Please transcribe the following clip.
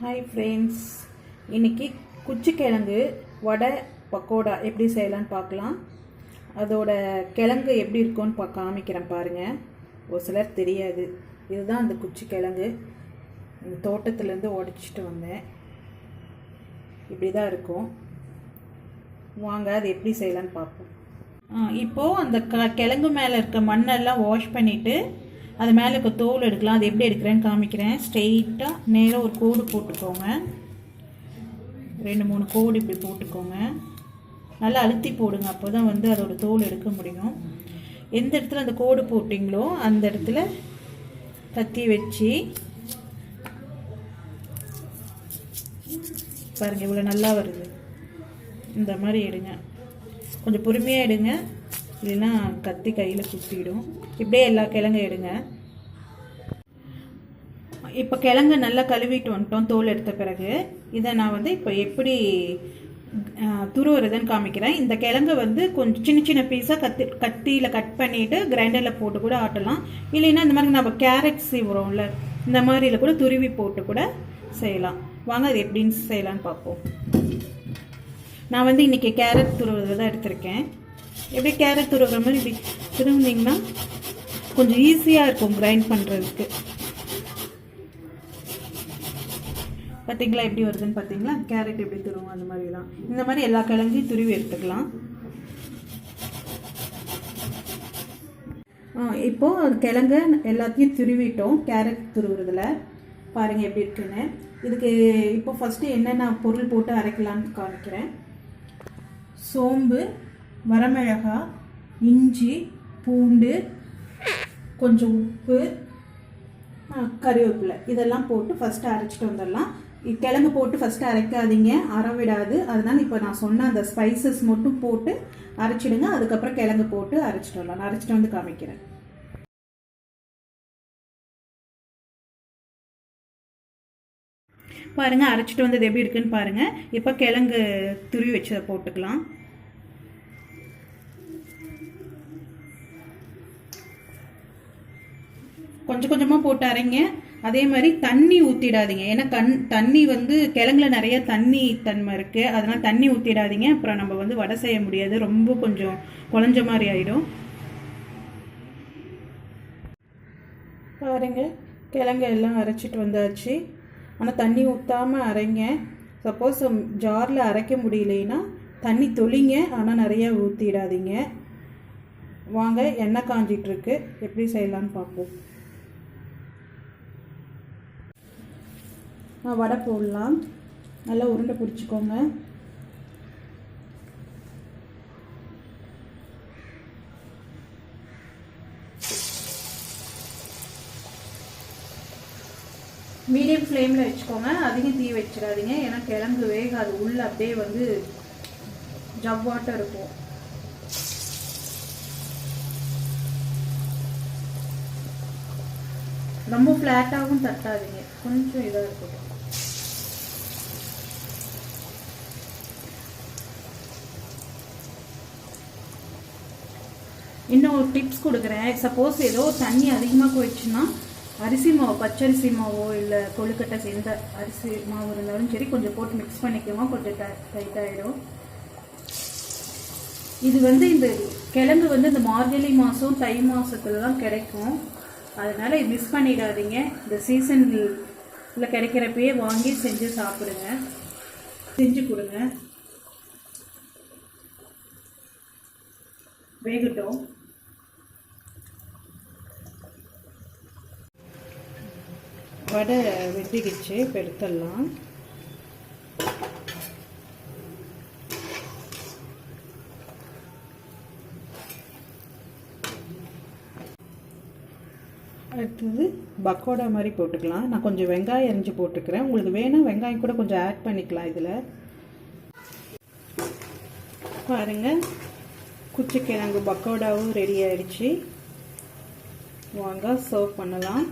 Hi friends இன்னைக்கு குச்சிக்கிழங்கு வடை பக்கோடா எப்படி செய்யலான்னு பார்க்கலாம். அதோட கிழங்கு எப்படி இருக்கும்னு பா காமிக்கிறேன் பாருங்கள் ஒரு சிலர் தெரியாது. இதுதான் அந்த குச்சிக்கிழங்கு. இந்த தோட்டத்துலேருந்து உடச்சிட்டு வந்தேன். இப்படி தான் இருக்கும். வாங்க அது எப்படி செய்யலான்னு பார்ப்போம். இப்போது அந்த க கிழங்கு மேலே இருக்க மண்ணெல்லாம் வாஷ் பண்ணிவிட்டு அது மேலே இப்போ தோல் எடுக்கலாம். அது எப்படி எடுக்கிறேன்னு காமிக்கிறேன். ஸ்ட்ரெயிட்டாக நேராக ஒரு கோடு போட்டுக்கோங்க. ரெண்டு மூணு கோடு இப்படி போட்டுக்கோங்க. நல்லா அழுத்தி போடுங்க. அப்போ தான் வந்து அதோட தோல் எடுக்க முடியும். எந்த இடத்துல அந்த கோடு போட்டிங்களோ அந்த இடத்துல கத்தி வச்சு பாருங்கள் இவ்வளோ நல்லா வருது. இந்த மாதிரி எடுங்க. கொஞ்சம் பொறுமையாக எடுங்க. இல்லைன்னா கத்தி கையில் குத்திடும் இப்படியே எல்லா கிழங்கும் எடுங்க. இப்போ கிழங்கு நல்லா கழுவிட்டு வந்துட்டோம் தோல் எடுத்த பிறகு. இதை நான் வந்து இப்போ எப்படி துருவுறதுன்னு காமிக்கிறேன். இந்த கிழங்கு வந்து கொஞ்சம் சின்ன சின்ன பீஸாக கத்தி கத்தியில் கட் பண்ணிவிட்டு கிரைண்டரில் போட்டு கூட ஆட்டலாம். இல்லைன்னா இந்த மாதிரி நம்ம கேரட் சீவுறோம்ல இந்த மாதிரியில் கூட துருவி போட்டு கூட செய்யலாம். வாங்க அது எப்படின்னு செய்யலான்னு பார்ப்போம். நான் வந்து இன்றைக்கி கேரட் துருவுறது தான் எடுத்திருக்கேன். எப்படி கேரட் துருவுற மாதிரி இப்படி திரும்பினீங்கன்னா கொஞ்சம் ஈஸியாக இருக்கும் கிரைண்ட் பண்ணுறதுக்கு பார்த்தீங்களா எப்படி வருதுன்னு பார்த்தீங்களா கேரட் எப்படி துருவும் அந்த மாதிரி தான் இந்த மாதிரி எல்லா கிழங்கையும் துருவி எடுத்துக்கலாம். ஆ, இப்போ கிழங்க எல்லாத்தையும் துருவிட்டோம். கேரட் துருவுறதுல. பாருங்கள் எப்படி இருக்குன்னு. இதுக்கு இப்போ ஃபஸ்ட்டு என்னென்ன பொருள் போட்டு அரைக்கலான்னு காமிக்கிறேன். சோம்பு வரமிளகாய் இஞ்சி பூண்டு கொஞ்சம் உப்பு கறிவேப்பிலை இதெல்லாம் போட்டு ஃபஸ்ட்டு அரைச்சிட்டு வந்துடலாம். கிழங்கு போட்டு ஃபஸ்ட்டு அரைக்காதீங்க. அறவிடாது. விடாது இப்போ நான் சொன்ன அந்த ஸ்பைசஸ் மட்டும் போட்டு அரைச்சிடுங்க. அதுக்கப்புறம் கிழங்கு போட்டு அரைச்சிட்டு வரலாம். நான் அரைச்சிட்டு வந்து காமிக்கிறேன். பாருங்கள் அரைச்சிட்டு வந்தது எப்படி இருக்குன்னு பாருங்கள் இப்போ கிழங்கு துருவி வச்சதை போட்டுக்கலாம். கொஞ்சம் கொஞ்சமாக போட்டு அரைங்க. அதே மாதிரி தண்ணி ஊற்றிடாதீங்க ஏன்னா கண் தண்ணி வந்து கிழங்குல நிறைய தண்ணி தன்மை இருக்குது அதனால் தண்ணி ஊற்றிடாதீங்க அப்புறம் நம்ம வந்து வடை செய்ய முடியாது. ரொம்ப கொஞ்சம் குழஞ்ச மாதிரி ஆகிடும் பாருங்க கிழங்கு எல்லாம் அரைச்சிட்டு வந்தாச்சு. ஆனால் தண்ணி ஊற்றாமல் அரைங்க. சப்போஸ் ஜாரில் அரைக்க முடியலைன்னா தண்ணி தொளிங்க. ஆனால் நிறைய ஊற்றிடாதீங்க வாங்க எண்ணெய் காஞ்சிட்ருக்கு எப்படி செய்யலான்னு பார்ப்போம். வடை போடலாம். நல்லா உருண்டை பிடிச்சிக்கோங்க. மீடியம் ஃப்ளேமில் வச்சுக்கோங்க. அதிகம் தீ வச்சிடாதீங்க. ஏன்னா கிழங்கு வேகாது. உள்ள அப்படியே வந்து ஜவ்வாட்டம் இருக்கும். ரொம்ப ஃப்ளாட்டாகவும் தட்டாதீங்க. கொஞ்சம் இதாக இருக்கட்டும். இன்னும் ஒரு டிப்ஸ் கொடுக்குறேன். சப்போஸ் ஏதோ தண்ணி அதிகமாக போயிடுச்சுன்னா அரிசி மாவு பச்சரிசி மாவோ இல்லை கொழுக்கட்டை சேர்ந்த அரிசி மாவு இருந்தாலும் சரி கொஞ்சம் போட்டு மிக்ஸ் பண்ணிக்கோங்க. கொஞ்சம் டைட் ஆகிடும் இது வந்து இந்த கிழங்கு வந்து இந்த மார்கழி மாதம் தை மாதத்துலலாம் கிடைக்கும். அதனால் இது மிஸ் பண்ணிடாதீங்க. இந்த சீசனில் கிடைக்கிறப்பயே வாங்கி செஞ்சு சாப்பிடுங்க. செஞ்சு கொடுங்க. வேகட்டும். வடை வெட்டிக்கிச்சு இப்போ எடுத்துடலாம். அடுத்தது பக்கோடா மாதிரி போட்டுக்கலாம். நான் கொஞ்சம் வெங்காயம் அரிஞ்சு போட்டுக்கிறேன். உங்களுக்கு வேணும் வெங்காயம் கூட கொஞ்சம் ஆட் பண்ணிக்கலாம் இதில். பாருங்கள் குச்சிக்கிழங்கு பக்கோடாவும் ரெடி ஆயிடுச்சு. வாங்க சர்வ் பண்ணலாம்.